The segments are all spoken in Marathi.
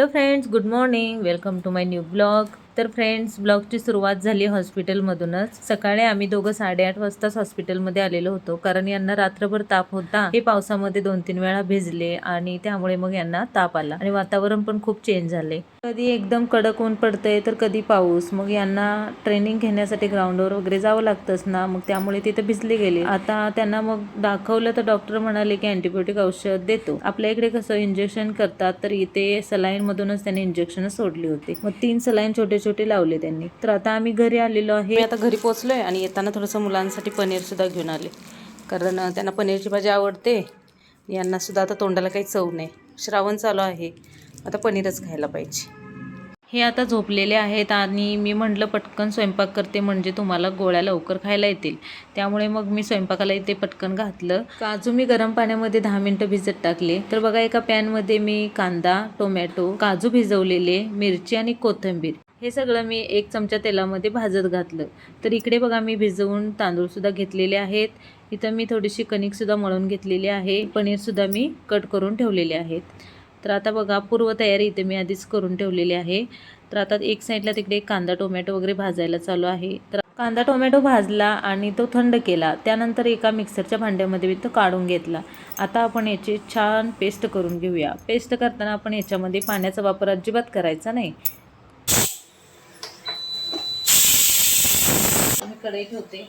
hello friends good morning. Welcome to my new blog तर फ्रेंड्स ब्लॉगची सुरुवात झाली हॉस्पिटलमधूनच. सकाळी आम्ही दोघं साडेआठ वाजताच हॉस्पिटलमध्ये आलेलो होतो कारण यांना रात्रभर ताप होता. हे पावसामध्ये दोन तीन वेळा भिजले आणि त्यामुळे मग यांना ताप आला आणि वातावरण पण खूप चेंज झाले. कधी एकदम कडक ऊन पडतंय तर कधी पाऊस. मग यांना ट्रेनिंग घेण्यासाठी ग्राउंडवर वगैरे जावं लागतंच ना मग त्यामुळे तिथे भिजले गेले. आता त्यांना मग दाखवलं तर डॉक्टर म्हणाले की अँटीबायोटिक औषध देतो. आपल्या इकडे कसं इंजेक्शन करतात तर इथे सलाईन मधूनच त्यांनी इंजेक्शन सोडली होती. मग तीन सलाईन छोटे छोटे लावले त्यांनी. तर आता आम्ही घरी आलेलो आहे. मी आता घरी पोचलोय आणि येताना थोडंसं मुलांसाठी पनीर सुद्धा घेऊन आले. कारण त्यांना पनीरची भाजी आवडते. यांना सुद्धा आता तोंडाला काही चव नाही. श्रावण चालू आहे. आता पनीरच खायला पाहिजे. हे आता झोपलेले आहेत आणि मी म्हटलं पटकन स्वयंपाक करते म्हणजे तुम्हाला गोळ्या लवकर खायला येतील. त्यामुळे मग मी स्वयंपाकाला इथे पटकन घातलं. काजू मी गरम पाण्यामध्ये दहा मिनटं भिजत टाकले. तर बघा एका पॅनमध्ये मी कांदा टोमॅटो काजू भिजवलेले मिरची आणि कोथिंबीर. हे सगळं मी एक चमचा तेलामध्ये भाजत घातलं. तर इकडे बघा मी भिजवून तांदूळसुद्धा घेतलेले आहेत. इथं मी थोडीशी कणिकसुद्धा मळून घेतलेली आहे. पनीरसुद्धा मी कट करून ठेवलेले आहेत. तर आता बघा पूर्वतयारी इथे मी आधीच करून ठेवलेली आहे. तर आता एक साईडला तिकडे कांदा टोमॅटो वगैरे भाजायला चालू आहे. तर कांदा टोमॅटो भाजला आणि तो थंड केला. त्यानंतर एका मिक्सरच्या भांड्यामध्ये मी तो काढून घेतला. आता आपण याची छान पेस्ट करून घेऊया. पेस्ट करताना आपण याच्यामध्ये पाण्याचा वापर अजिबात करायचा नाही. कढई ठेवते.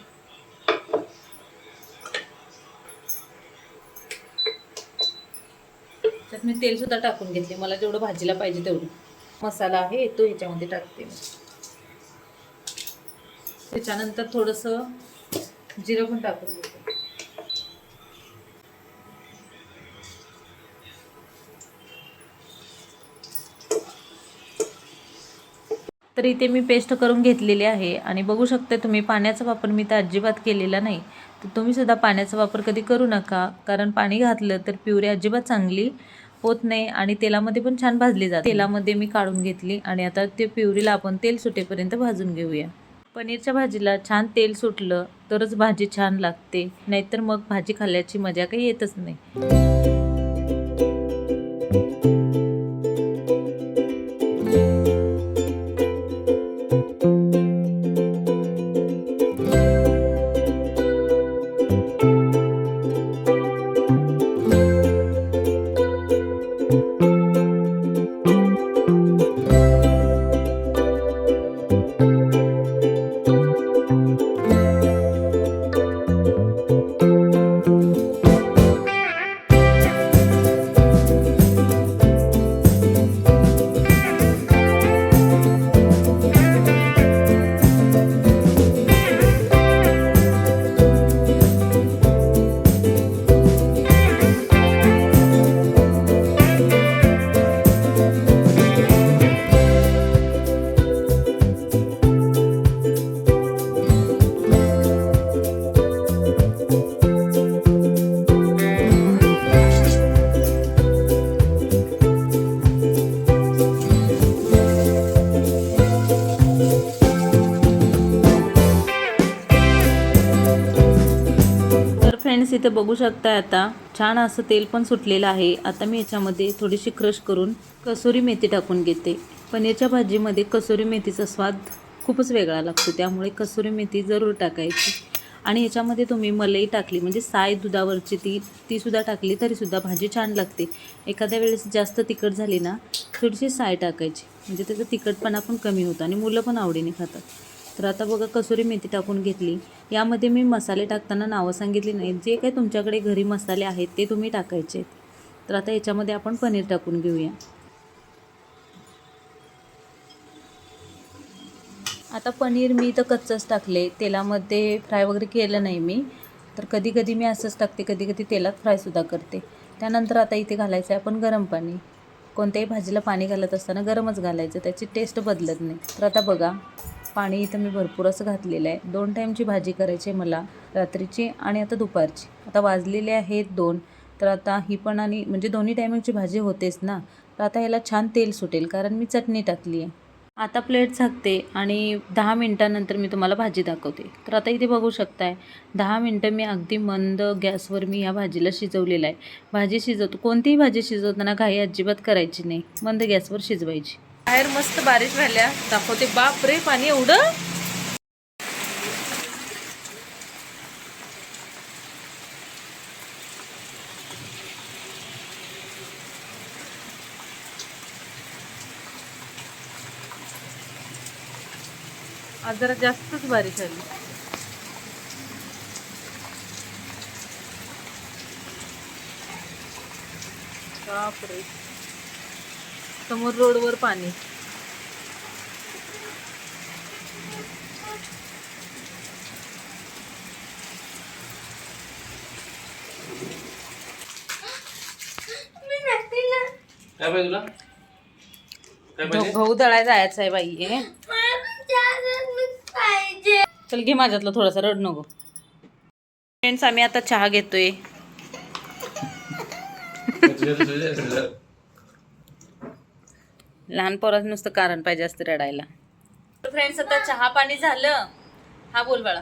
त्यात मी तेल सुद्धा टाकून घेतले. मला जेवढं भाजीला पाहिजे तेवढं. मसाला आहे तो ह्याच्यामध्ये टाकते मी. त्याच्यानंतर थोडंसं जिरं पण टाकून घेते. तर इथे मी पेस्ट करून घेतलेली आहे. आणि बघू शकता तुम्ही पाण्याचा वापर मी तर अजिबात केलेला नाही. तर तुम्ही सुद्धा पाण्याचा वापर कधी करू नका. कारण पाणी घातलं तर प्युरी अजिबात चांगली होत नाही आणि तेलामध्ये पण छान भाजली जाते. तेलामध्ये मी काढून घेतली आणि आता ते प्युरीला आपण तेल सुटेपर्यंत भाजून घेऊया. पनीरच्या भाजीला छान तेल सुटलं तरच भाजी छान लागते. नाहीतर मग भाजी खाल्ल्याची मजा काही येतच नाही. फ्रेंड्स इथे बघू शकता आता. छान असं तेल पण सुटलेलं आहे. आता मी याच्यामध्ये थोडीशी क्रश करून कसुरी मेथी टाकून घेते. पनीरच्या भाजीमध्ये कसुरी मेथीचा स्वाद खूपच वेगळा लागतो. त्यामुळे कसुरी मेथी जरूर टाकायची. आणि याच्यामध्ये तुम्ही मलई टाकली म्हणजे साय दुधावरची ती तीसुद्धा टाकली तरीसुद्धा भाजी छान लागते. एखाद्या वेळेस जास्त तिखट झाली ना थोडीशी साय टाकायची. म्हणजे त्याचं तिखटपणा पण कमी होतो आणि मुलं पण आवडीने खातात. तर आता बघा कसुरी मेथी टाकून घेतली. यामध्ये मी मसाले टाकताना नावं सांगितली नाहीत. जे काही तुमच्याकडे घरी मसाले आहेत ते तुम्ही टाकायचे तर आता याच्यामध्ये आपण पनीर टाकून घेऊया. आता पनीर मी तर कच्चंच टाकले. तेलामध्ये फ्राय वगैरे केलं नाही मी. तर कधी कधी मी असंच टाकते. कधी कधी तेलात फ्रायसुद्धा करते. त्यानंतर आता इथे घालायचं आहे आपण गरम पाणी. कोणत्याही भाजीला पाणी घालत असताना गरमच घालायचं. त्याची टेस्ट बदलत नाही. तर आता बघा. पाणी इथं मी भरपूर असं घातलेलं आहे. दोन टाईमची भाजी करायची आहे मला रात्रीची आणि आता दुपारची. आता वाजलेले आहेत दोन तर आता ही पण आणि म्हणजे दोन्ही टायमिंगची भाजी होतेच ना. तर आता ह्याला छान तेल सुटेल कारण मी चटणी टाकली आहे. आता प्लेट झाकते आणि दहा मिनटानंतर मी तुम्हाला भाजी दाखवते. तर आता इथे बघू शकताय दहा मिनटं मी अगदी मंद गॅसवर मी या भाजीला शिजवलेलं आहे. भाजी शिजवतो कोणतीही भाजी शिजवताना घाई अजिबात करायची नाही. मंद गॅसवर शिजवायची. बाहेर मस्त बारिश झाल्या दाखवते बाप रे पाणी एवढं. आज जरा जास्तच बारीक झाली बापरे समोर रोडवर पाणी. काय पाहिजे तुला? काय पाहिजे? गहू दळाय जायचं आहे बाई हे चल घे माझ्यातलं थोडंसं रड नको. फ्रेंड्स आम्ही आता चहा घेतोय. तुझ्या- तुझ्या- तुझ्या- लहान पोरात नुसतं कारण पाहिजे असतं रडायला. फ्रेंड्स आता चहा पाणी झालं. हा बोल बाळा.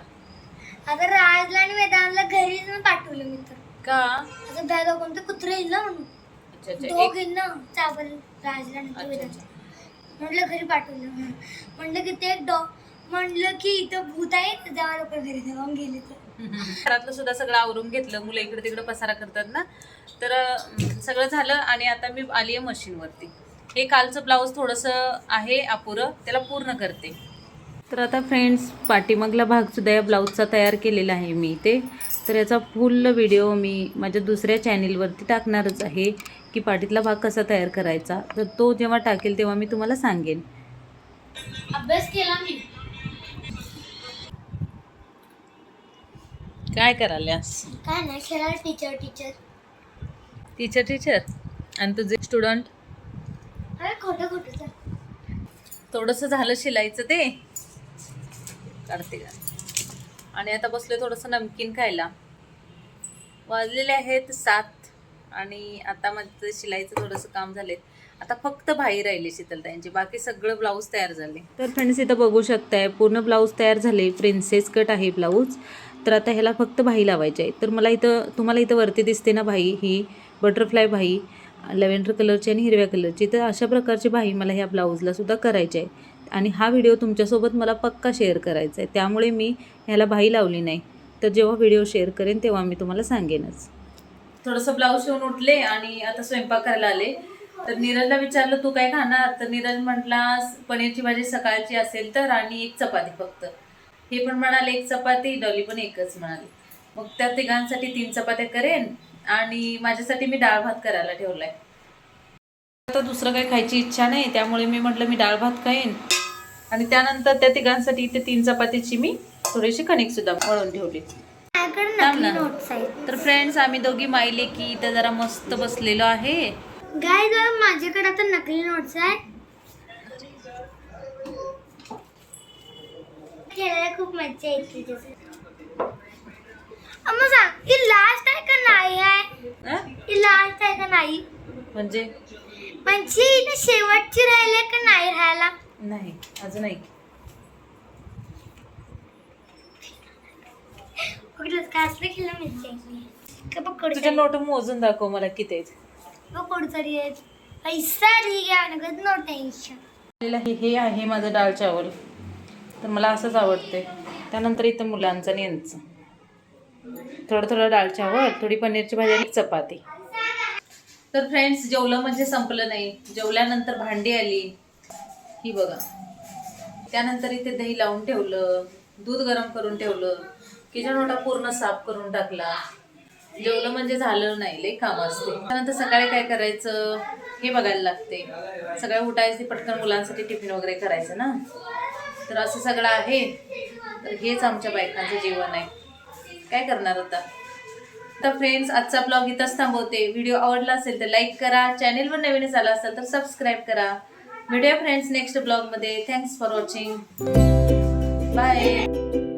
आता राजला आणि वेदांतला घरीच मी पाठवलं मी तर. का? आता बॅग कोणतं कुत्र येईल ना म्हणून. अच्छा अच्छा दोघ एक येईल ना? चावल राजला आणि अच्छा, म्हटलं घरी पाठवलं म्हटलं की ते डॉ म्हटलं की इथं भूत आहे जेव्हा लोक घरी जाऊन गेले तर. घरातलं सुद्धा सगळं आवरून घेतलं. मुलं इकडे तिकडे पसारा करतात ना. तर अं, सगळं झालं आणि आता मी आली आहे मशीनवरती हे कालचं ब्लाऊज थोडंसं आहे अपुरं त्याला पूर्ण करते. तर आता फ्रेंड्स पाठीमागला भागसुद्धा या ब्लाऊजचा तयार केलेला आहे मी ते तर याचा फुल व्हिडिओ मी माझ्या दुसऱ्या चॅनेलवरती टाकणारच आहे की पाठीतला भाग कसा तयार करायचा. तर तो जेव्हा टाकेल तेव्हा मी तुम्हाला सांगेन. अभ्यास केला मी. काय करायल्यास? काय नाही टीचर टीचर टीचर टीचर आणि तुझे स्टुडंट खोटं खोटं तर थोडंसं झालं शिलाईचं ते. काढते का? आणि आता बसले थोडंसं नमकीन खायला. वाजलेले आहेत सात आणि आता माझं शिलाईचं थोडंसं काम झाले आता फक्त बाहेर राहिले शीतलताईंचे. बाकी सगळं ब्लाऊज तयार झाले. तर फ्रेंड्स इथं बघू शकताय पूर्ण ब्लाऊज तयार झाले. प्रिन्सेस कट आहे ब्लाऊज. तर आता ह्याला फक्त भाई लावायची आहे तर मला इथं तुम्हाला इथं वरती दिसते ना भाई ही बटरफ्लाय भाई. लेव्हेंडर कलरची आणि हिरव्या कलरची तर अशा प्रकारची भाई मला ह्या ब्लाऊजला सुद्धा करायची आहे. आणि हा व्हिडिओ तुमच्यासोबत मला पक्का शेअर करायचा आहे. त्यामुळे मी ह्याला भाई लावली नाही. तर जेव्हा व्हिडिओ शेअर करेन तेव्हा मी तुम्हाला सांगेनच. थोडंसं ब्लाऊज शिवून उठले आणि आता स्वयंपाक करायला आले. तर नीरजला विचारलं तू काय खाणार? तर नीरज म्हटला पनीरची भाजी सकाळची असेल तर आणि एक चपाती फक्त. हे पण म्हणाले एक चपाती डॉली पण एकच म्हणाली. मग त्या तिघांसाठी तीन चपात्या करेन. आणि माझ्यासाठी मी डाळ भात करायला ठेवलाय. आता दुसरं काही खायची इच्छा नाही त्यामुळे मी म्हटलं मी डाळ भात खाईन. आणि त्यानंतर त्या तिघांसाठी इथे तीन चपातीची मी थोडीशी कणिक सुद्धा मळून ठेवली. तर फ्रेंड्स आम्ही दोघी मायले की इथं जरा मस्त बसलेलो आहे. गाय माझ्याकडे आता नकली नोट्स आहे खेळायला खूप मज्जा येते मग सांग ही लास्ट आहे का नाही आहे? ही? लास्ट आहे का नाही? म्हणजे? म्हणजे इथे शेवटची राहिली का नाही राहायला? नाही अजून नाही काय असलं खेळलं का तुझ्या नोट मोजून दाखव मला किती आहेत. बघ कोणतरी आहे पैसा ठीक आहे नगद नो टेन्शन आलेलं आहे हे आहे माझं डाळ चावल. तर मला असंच आवडते. त्यानंतर इथं मुलांचं आणि यांचं. थोडं थोडं डाळ चावल थोडी पनीरची भाजी आणि चपाती. तर फ्रेंड्स जेवलं म्हणजे संपलं नाही. जेवल्यानंतर भांडी आली. ही बघा. त्यानंतर इथे दही लावून ठेवलं दूध गरम करून ठेवलं किचन ओटा पूर्ण साफ करून टाकला. जेवलं म्हणजे झालं नाही लई काम असते. त्यानंतर सकाळी काय करायचं? हे बघायला लागते. सकाळी उठायचे पटकन मुलांसाठी टिफिन वगैरे करायचं ना? तर असं सगळं आहे. तर हेच आमच्या बायकांचं जीवन आहे. काय करणार आता? तर फ्रेंड्स आजचा ब्लॉग इथंच थांबवते. व्हिडिओ आवडला असेल तर लाईक करा. चॅनेलवर नवीन आला असेल तर सबस्क्राईब करा. भेटूया फ्रेंड्स नेक्स्ट ब्लॉगमध्ये थँक्स फॉर वॉचिंग बाय